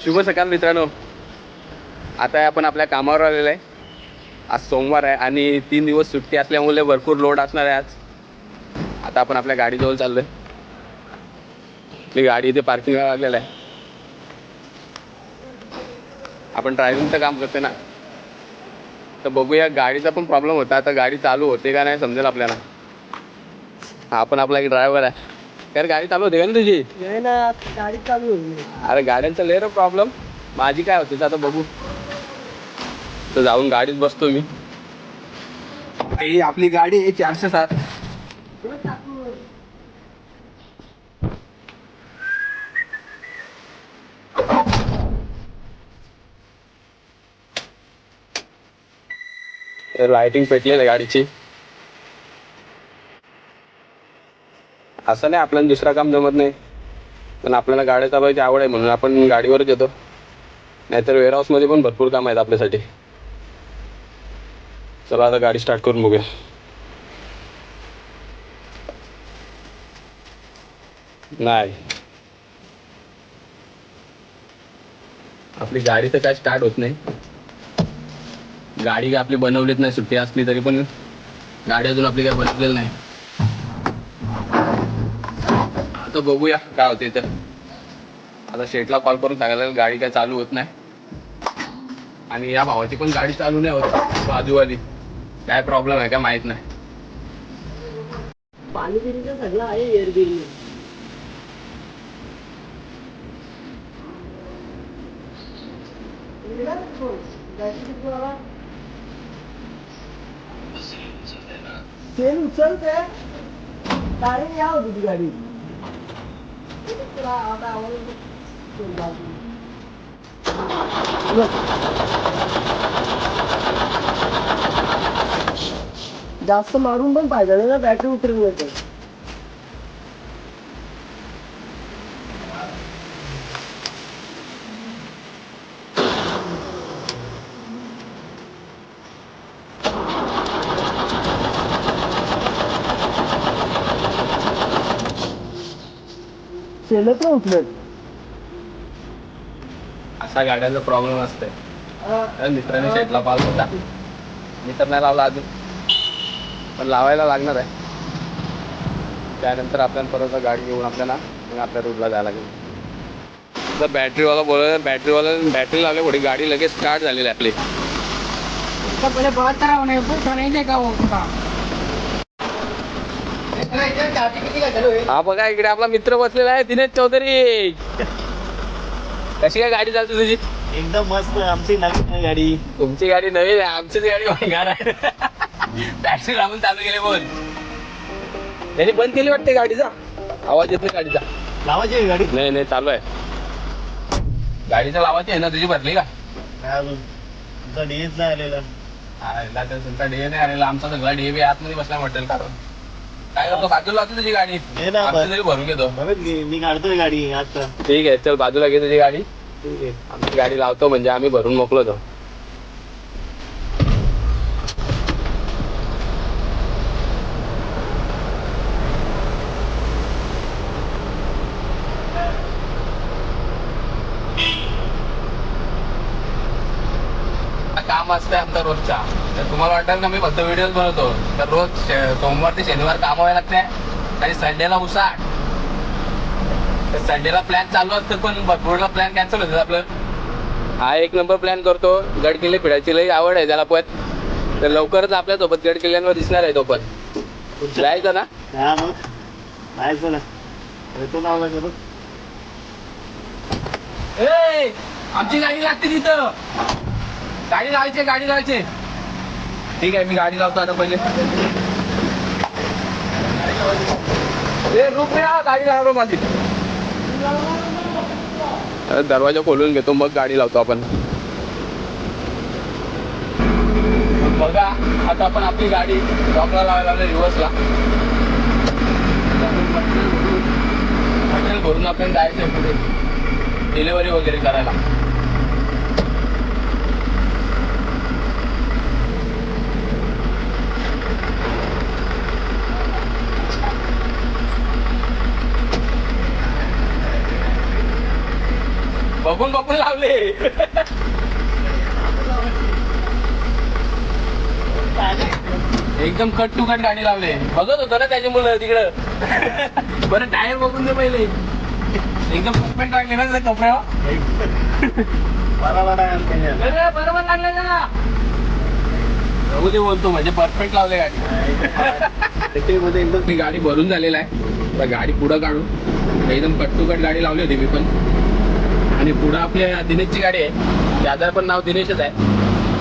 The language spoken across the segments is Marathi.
शुभ सकाळ मित्रांनो. आता आपण आपल्या कामावर आलेलो आहे. आज सोमवार आहे आणि तीन दिवस सुट्टी असल्यामुळे भरपूर लोड असणार आहे आज. आता आपण आपल्या गाडीजवळ आहे आपली गाडी इथे पार्किंगला लागलेलं आहे. आपण ड्रायव्हिंगचं काम करते ना. तर बघूया गाडीचा पण प्रॉब्लेम होता. आता गाडी चालू होते का नाही समजेल आपल्याला. हा आपण आपला एक ड्रायव्हर आहे. तर गाडी चालू होते का ना तुझी? नाही ना गाडी चालू होती. अरे गाड्यांचा लय रे प्रॉब्लेम माझी काय होते आता बघू. तर जाऊन गाडीत बसतो मी. ही आपली गाडी आहे चारशे सात. लाइटिंग पेटलेली आहे गाडीची. असं नाही आपल्याला दुसरा काम जमत नाही. पण आपल्याला गाड्या चालवायची आवड आहे म्हणून आपण गाडीवरच येतो. नाहीतर वेअरहाऊसमध्ये पण भरपूर काम आहेत आपल्यासाठी. चला आता गाडी स्टार्ट करून बघूया. नाही. आपली गाडी तर काय स्टार्ट होत नाही. गाडी काय आपली बनवलीच नाही सुट्टी असली तरी पण. गाडी अजून आपली काय बनवलेली नाही. तर बघूया काय होते तर आता शेटला कॉल करून सांगायला गाडी काय चालू होत नाही. आणि या भावाची पण गाडी चालू नाही होत बाजूवाली. काय प्रॉब्लेम आहे का माहीत नाही. पाणी सगळं आहे एअर उचलते डायरेक्ट या होती ती गाडी जास्त मारून पण पाहिजे ना बॅटरी उतरून येते सेलच ना असा गाड्यांचा प्रॉब्लेम असतोय. तर मित्राने शेटला कॉल होता. मी तर नाही लावला अजून. पण लावायला लागणार आहे. त्यानंतर आपल्याला परत गाडी घेऊन आपल्याला मग आपल्या रूटला जायला लागेल. जर बॅटरीवाला बोलला बॅटरीवाला बॅटरी लावली पुढे गाडी लगेच स्टार्ट झालेली आहे आपली. पहिले बात करा म्हणे पुढचा नाही दे का होता हा बघा इकडे आपला मित्र बसलेला आहे दिनेश चौधरी. कशी काय गाडी चालते तुझी? एकदम मस्त आमची नवीन गाडी. तुमची गाडी नवीन आहे आमचीच गाडी आहे. बॅटरी लावून चालू केली बोल. त्यांनी बंद केली वाटते गाडीचा आवाज येत गाडीचा. लावायची गाडी? नाही नाही चालू आहे. गाडीचा लावायची आहे ना तुझी भरली का? तुमचा डीएस नाही आलेला. तुमचा डे नाही आलेला. आमचा सगळा डे बी आतमध्ये बसला वाटेल कारण. काय करतो बाजूला तुझी गाडी. ना, आमची तरी भरून घेतो. बघत घे मी काढतोय गाडी आता. ठीक आहे चल बाजूला घे तुझी गाडी. ठीक आहे. आमची गाडी लावतो म्हणजे आम्ही भरून मोकलतो काम असतंय आमचा रोजचा तर तुम्हाला वाटेल ना मी फक्त व्हिडिओ बनवतो. तर रोज सोमवार ते शनिवार काम व्हायला लागते आणि संडेला उसाट तर संडेला प्लॅन चालू असतं पण भरपूरला प्लॅन कॅन्सल होतं आपलं. हा एक नंबर प्लॅन करतो. गड किल्ले फिरायची लई आवड आहे त्याला पण. तर लवकरच आपल्यासोबत गड किल्ल्यांवर दिसणार आहे तो पण. जायचं ना? नाव करू ए आमची गाडी लागते तिथं. गाडी लावायची गाडी लावायची ठीक आहे मी गाडी लावतो आता पहिले. ए रुक गाडी लावतो माझी. दरवाजा खोलून घेतो मग गाडी लावतो आपण. बघा आता आपण आपली गाडी लॉकला लावायला लागलो रिव्हर्सला मटेरियल भरून आपण जायचं पुढे डिलिव्हरी वगैरे करायला बघून लावले एकदम कट टू कट गाडी लावले. बघत होतो ना त्याची मुलं तिकडं. बरं टायर बघून दे पहिले. एकदम परफेक्ट लागले ना त्या कपड्यावर. बरोबर लागले ना बघू ते बोलतो म्हणजे परफेक्ट लावले गाडी मी गाडी भरून झालेला आहे. गाडी पुढं काढू. एकदम कट टू कट गाडी लावली होती मी पण. आणि पुढं आपल्या दिनेशची गाडी आहे. त्याचं पण नाव दिनेशच आहे.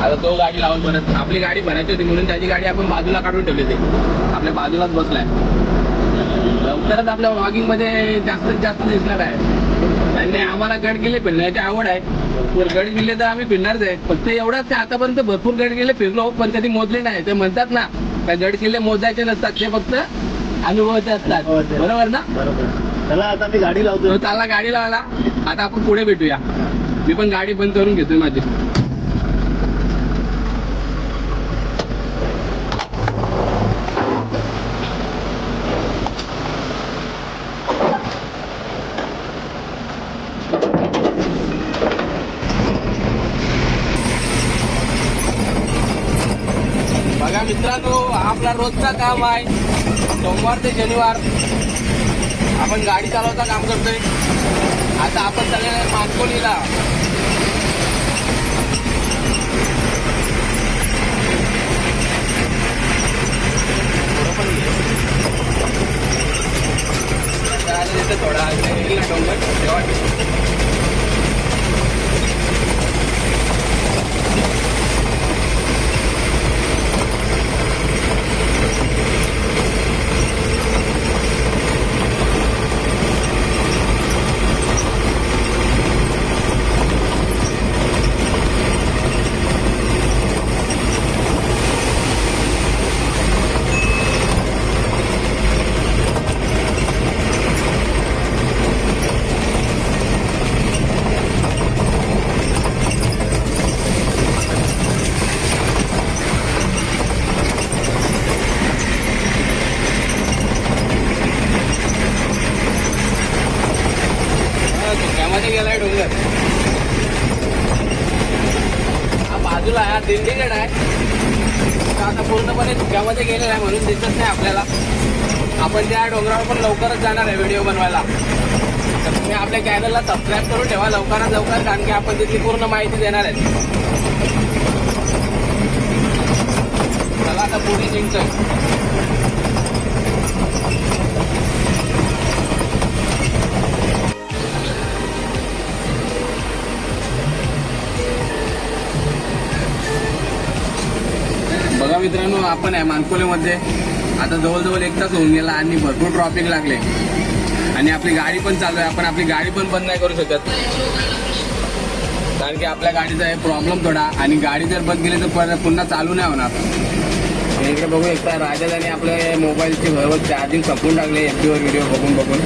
आता तो गाडी लावून परत आपली गाडी भरायची होती म्हणून त्याची गाडी आपण बाजूला काढून ठेवली होती. आपल्या बाजूलाच बसलाय. लवकरच आपल्या वॉकिंगमध्ये जास्तीत जास्त दिसणार आहे. आणि आम्हाला गड किल्ले फिरण्याची आवड आहे. गड किल्ले तर आम्ही फिरणारच आहे. फक्त एवढंच ते आतापर्यंत भरपूर गड किल्ले फिरलो पण कधी मोजले नाही. ते म्हणतात ना का गड किल्ले मोजायचे नसतात. ते फक्त अनुभवाचे असतात. बरोबर ना? बरोबर. चला आता मी गाडी लावतो त्याला हो, गाडी लावला आता आपण पुढे भेटूया. मी पण गाडी बंद करून घेतोय माझी. बघा मित्रांनो आपला रोजचा काम आहे. सोमवार ते शनिवार. आपण गाडी चालवता काम करतोय. आता आपण चाललेलो आहे मानकोलीला. थोडा येईल ना डोंगर तेव्हा हा, धुक्यामध्ये गेलाय डोंगर हा बाजूला हा दिंडीगड आहे. आता पूर्णपणे धुक्यामध्ये गेलेला आहे म्हणून दिसत नाही आपल्याला. आपण त्या डोंगरावर पण लवकरच जाणार आहे व्हिडिओ बनवायला. तर तुम्ही आपल्या चॅनलला सबस्क्राईब करून ठेवा. लवकरात लवकर कारण की आपण तिथली पूर्ण माहिती देणार आहे. चला आता पुढे जिंकतोय पण आहे. मानकोलीमध्ये आता जवळजवळ एक तास होऊन गेला आणि भरपूर ट्रॉफिक लागले. आणि आपली गाडी पण चालू आहे. आपण आपली गाडी पण बंद नाही करू शकत. कारण की आपल्या गाडीचा आहे प्रॉब्लेम थोडा. आणि गाडी जर बंद केली तर पुन्हा चालू नाही होणार. इकडे बघू. एकदा राजाने आपल्या मोबाईलची बरोबर चार्जिंग संपून टाकले. एफ व्हिडिओ बघून बघून.